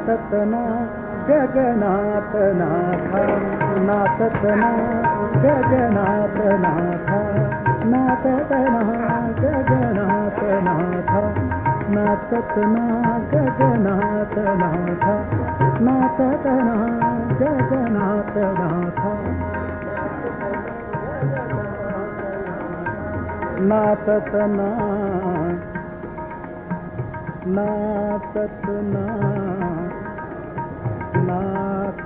नाततना गगनात नाथा नाततना गगनात नाथा नाततना गगनात नाथा नाततना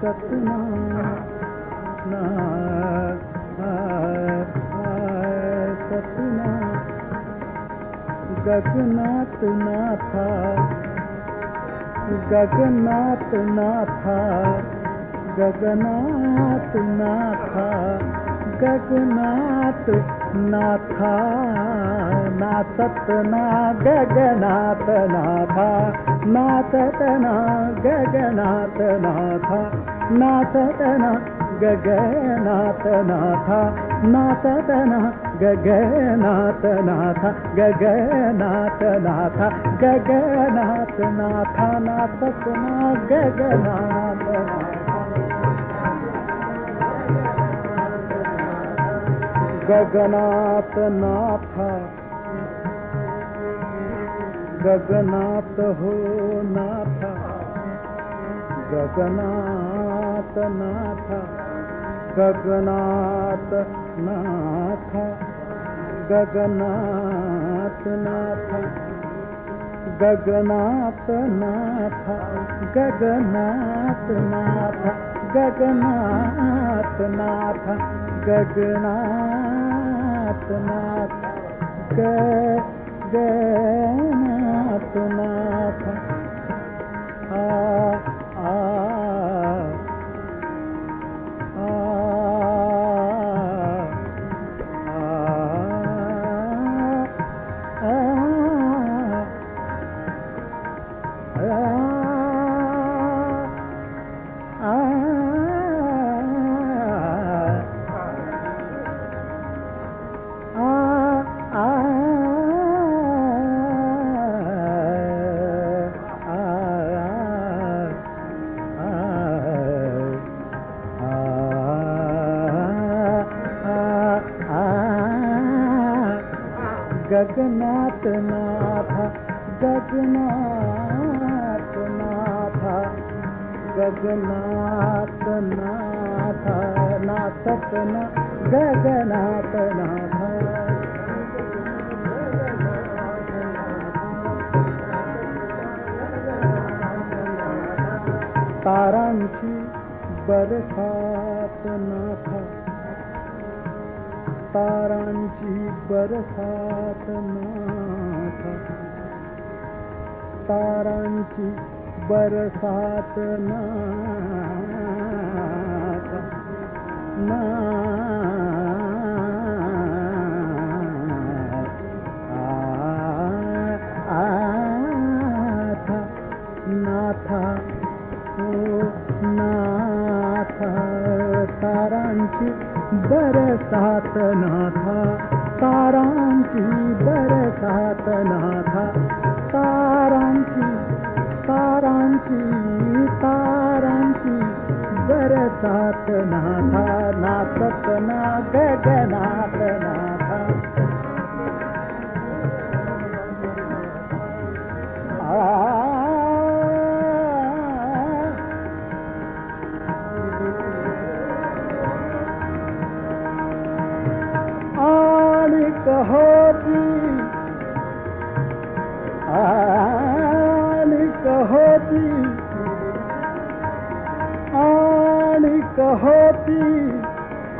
गगनात नाथा नाततना गगनात नाथा नाततना नाततना नाततना नाततना गगनात नाथा गगनात नाथा गगनात नाथा गगनात नाथा नाततना गगनात नाततना गगनात नाथा नाततना गगनात नाथा नाततना गगनात नाथा गगनात नाथा गगनात नाथा नाततना गगनात गगनात नाथा गगनात हो नाथा गगनात नाथा गगनात नाथा गगनात नाथा गगनात नाथा गगनात नाथा गगनात नाथा गगनाथ नाथ गगनाथ नाथ आ आ गगनाथ नाथा गगनाथ नाथा गगनाथ नाथा नाथतना गगनाथ नाथा तारांची बरसात नाथा तारांची बरसात नाथा तारांची बरसात नाथा। ना नाथा। ओ नाथा। तारांश बरसात नाथा तारांशी बरसात नाथा तारांशी ार सानाथा बरसात नाथा नाथत ना नापना ना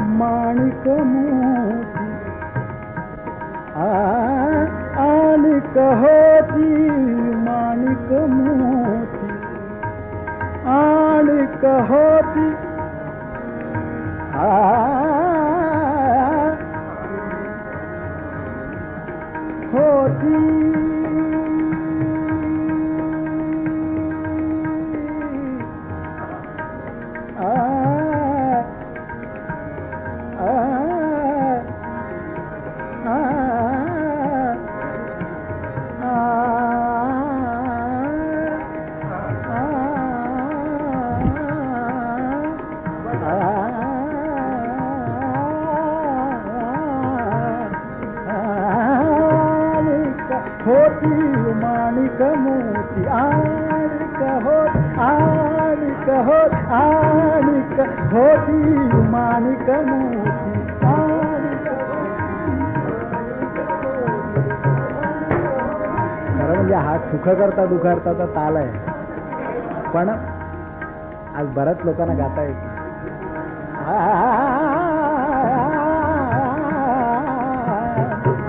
माणिक मोती। आन कहती माणिक मोती। आन कहती होती। आणिक होती माणिक मोती खरं म्हणजे हा सुख करता दुखारताचा ताल आहे. पण आज बऱ्याच लोकांना गाता येत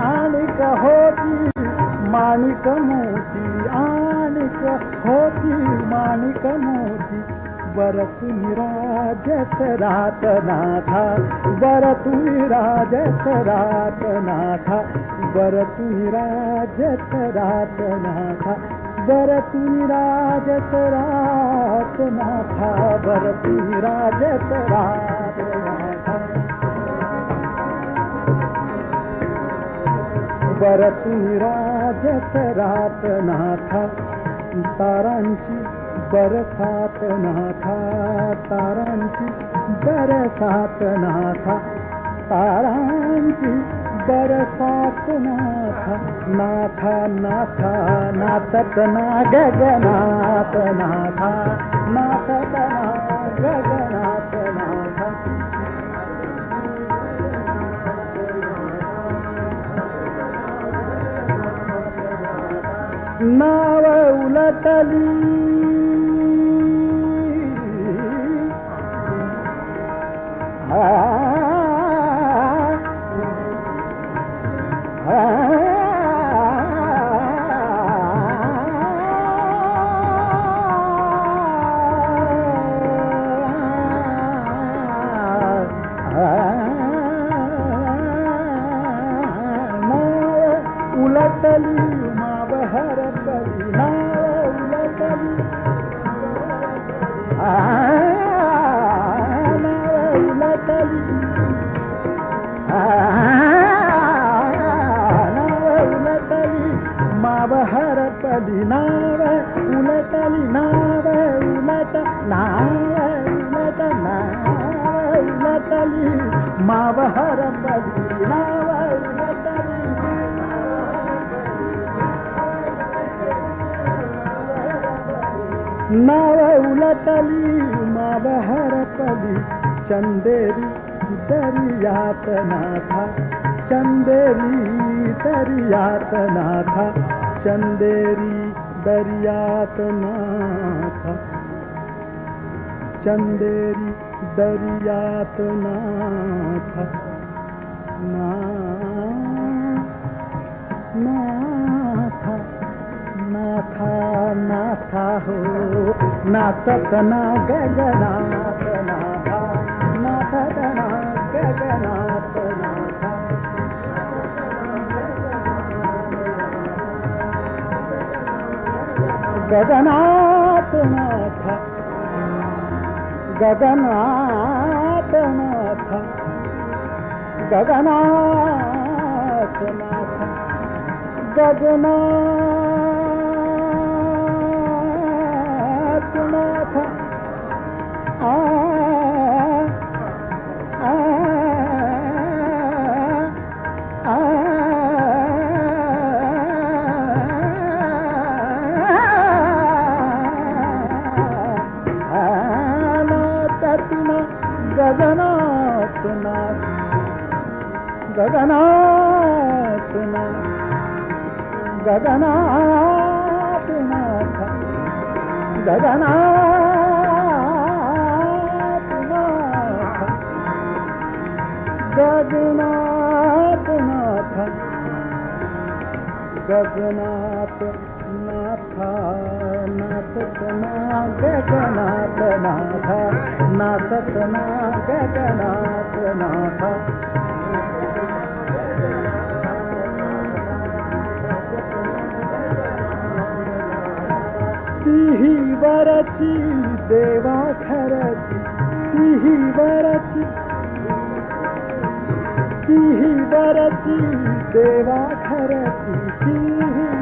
आणिक होती माणिक मोती आणिक होती माणिक मोती बर तुम्ही राजत रात नाथा बर तुम्ही राजत रात नाथा बर तुम्ही राजत रात नाथा बर तुम्ही राजत रात नाथा बर तुम्ही राजत रात नाथा बर तुम्ही राजत रात नाथा तारांची बरसात नाथा तारांची बरसात नाथा तारांची बरसात नाथा नाथा नाथा नाचत ना गगनात नाथा नाचत ना गगनात नाथा नाव उलटली காதலி उलटली माव हरपली चंदेरी दरियात नाथा चंदेरी दरियात नाथा चंदेरी दरियात नाथा चंदेरी दरियात नाथा ना हो ना गगनाथ नाथा नाथत ना गगनाथ नाथा నాథతనా గగనాథనాథ నాథతనా గగనాథనాథ గగనాథనాథ గగనాథనాథ గగనాథనాథ గగనా Maranatha. गगनाथ नाथा नाथत ना गगनाथ नाथा नाथत ना गगनाथ देवा खरची तिही वरची तिही बरती देवा खरती की। वरची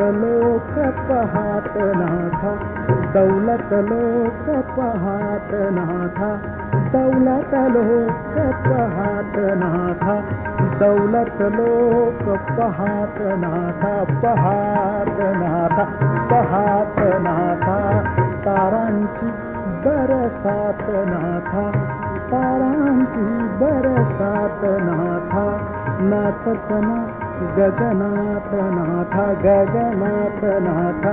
लोक पहात नाथा दौलत लोक पहात नाथा दौलत लोक पहात नाथा दौलत लोक पहात नाथा पहात नाथा पहात नाथा तारांची बरसात नाथा तारांची बरसात नाथा नाथकना गगनाथ नाथा गगनाथ नाथा